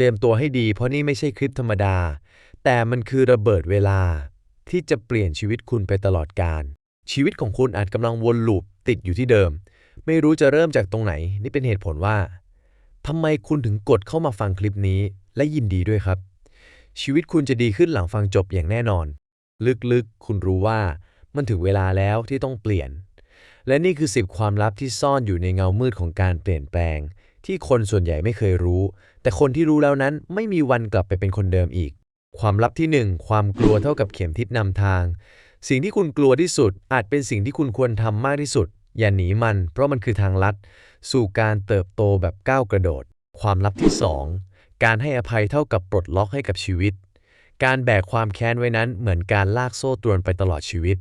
เตรียมตัวให้ดี เพราะนี่ไม่ใช่คลิปธรรมดา แต่มันคือระเบิดเวลา ที่จะเปลี่ยนชีวิตคุณไปตลอดกาลชีวิตของคุณอาจกำลังวนลูปติดอยู่ที่เดิม ไม่รู้จะเริ่มจากตรงไหน นี่เป็นเหตุผลว่าทำไมคุณถึงกดเข้ามาฟังคลิปนี้ และยินดีด้วยครับ ชีวิตคุณจะดีขึ้นหลังฟังจบอย่างแน่นอน ลึกๆ คุณรู้ว่ามันถึงเวลาแล้วที่ต้องเปลี่ยน และนี่คือ 10 ความลับที่ซ่อนอยู่ในเงามืดของการเปลี่ยนแปลง ที่คนส่วนใหญ่ไม่เคยรู้ แต่คนที่รู้แล้วนั้นไม่มีวันกลับไปเป็นคนเดิมอีก ความลับที่ 1 ความกลัวเท่ากับเข็มทิศนำทาง สิ่งที่คุณกลัวที่สุด อาจเป็นสิ่งที่คุณควรทำมากที่สุด อย่าหนีมัน เพราะมันคือทางลัด สู่การเติบโตแบบก้าวกระโดด ความลับที่ 2 การให้อภัยเท่ากับปลดล็อกให้กับชีวิต การแบกความแค้นไว้นั้นเหมือนการลากโซ่ตรวนไปตลอดชีวิต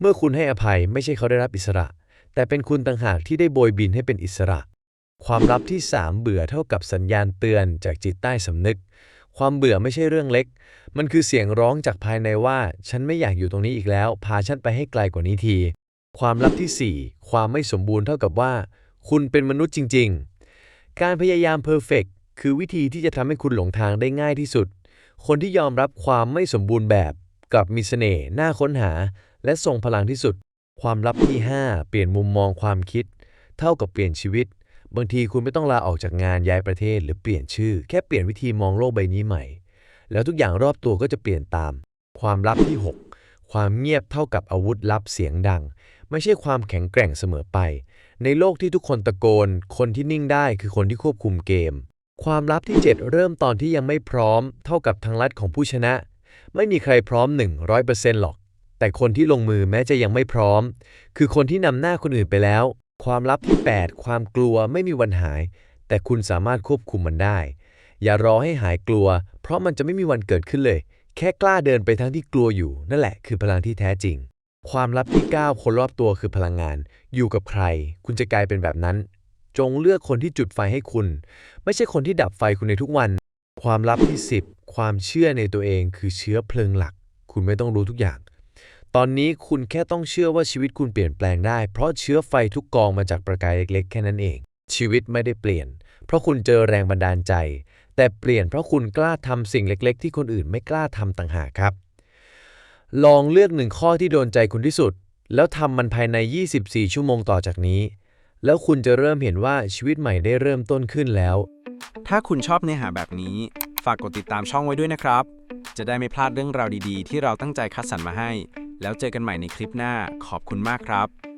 เมื่อคุณให้อภัยไม่ใช่เขาได้รับอิสระ แต่เป็นคุณต่างหากที่ได้โบยบินให้เป็นอิสระ ความลับที่ 3 เบื่อเท่ากับสัญญาณเตือนจากจิตใต้สำนึก ความเบื่อไม่ใช่เรื่องเล็ก มันคือเสียงร้องจากภายในว่า ฉันไม่อยากอยู่ตรงนี้อีกแล้ว พาฉันไปให้ไกลกว่านี้ที ความลับทีสี่ 4 ความไม่สมบูรณ์เท่ากับว่า คุณเป็นมนุษย์จริง ๆ การพยายามเพอร์เฟกคือวิธีที่จะทำให้คุณหลงทางได้ง่ายที่สุด คนที่ยอมรับความไม่สมบูรณ์แบบกลับมีเสน่ห์น่าค้นหา และทรงพลังที่สุด ความลับที่ 5 เปลี่ยนมุมมองความคิด เท่ากับเปลี่ยนชีวิต บางทีคุณไม่ต้องลาออกจากงานย้ายประเทศหรือเปลี่ยนชื่อ แค่เปลี่ยนวิธีมองโลกใบนี้ใหม่ แล้วทุกอย่างรอบตัวก็จะเปลี่ยนตาม ความลับที่ 6 ความเงียบเท่ากับอาวุธลับเสียงดัง ไม่ใช่ความแข็งแกร่งเสมอไป ในโลกที่ทุกคนตะโกน คนที่นิ่งได้คือคนที่ควบคุมเกม ความลับที่ 7 เริ่มตอนที่ยังไม่พร้อม เท่ากับทางลัดของผู้ชนะ ไม่มีใครพร้อม 100%หรอก แต่คนที่ลงมือแม้จะยังไม่พร้อม คือคนที่นำหน้าคนอื่นไปแล้ว ความลับที่ 8 ความกลัวไม่มีวันหาย แต่คุณสามารถควบคุมมันได้ อย่ารอให้หายกลัว เพราะมันจะไม่มีวันเกิดขึ้นเลย แค่กล้าเดินไปทั้งที่กลัวอยู่ นั่นแหละคือพลังที่แท้จริง ความลับที่ 9 คนรอบตัวคือพลังงาน อยู่กับใคร คุณจะกลายเป็นแบบนั้น จงเลือกคนที่จุดไฟให้คุณ ไม่ใช่คนที่ดับไฟคุณในทุกวัน ความลับที่ 10 ความเชื่อในตัวเองคือเชื้อเพลิงหลัก คุณไม่ต้องรู้ทุกอย่าง ตอนนี้คุณแค่ต้องเชื่อว่าชีวิตคุณเปลี่ยนแปลงได้ เพราะเชื้อไฟทุกกองมาจากประกายเล็กๆ แค่นั้นเอง ชีวิตไม่ได้เปลี่ยน เพราะคุณเจอแรงบันดาลใจ แต่เปลี่ยนเพราะคุณกล้าทำสิ่งเล็ก ๆ ที่คนอื่นไม่กล้าทำต่างหากครับ ลองเลือกหนึ่งข้อที่โดนใจคุณที่สุด แล้วทำมันภายใน 24 ชั่วโมงต่อจากนี้ แล้วคุณจะเริ่มเห็นว่าชีวิตใหม่ได้เริ่มต้นขึ้นแล้ว ถ้าคุณชอบเนื้อหาแบบนี้ ฝากกดติดตามช่องไว้ด้วยนะครับ จะได้ไม่พลาดเรื่องราวดีๆ ที่เราตั้งใจคัดสรรมาให้ แล้วเจอกันใหม่ในคลิปหน้าขอบคุณมากครับ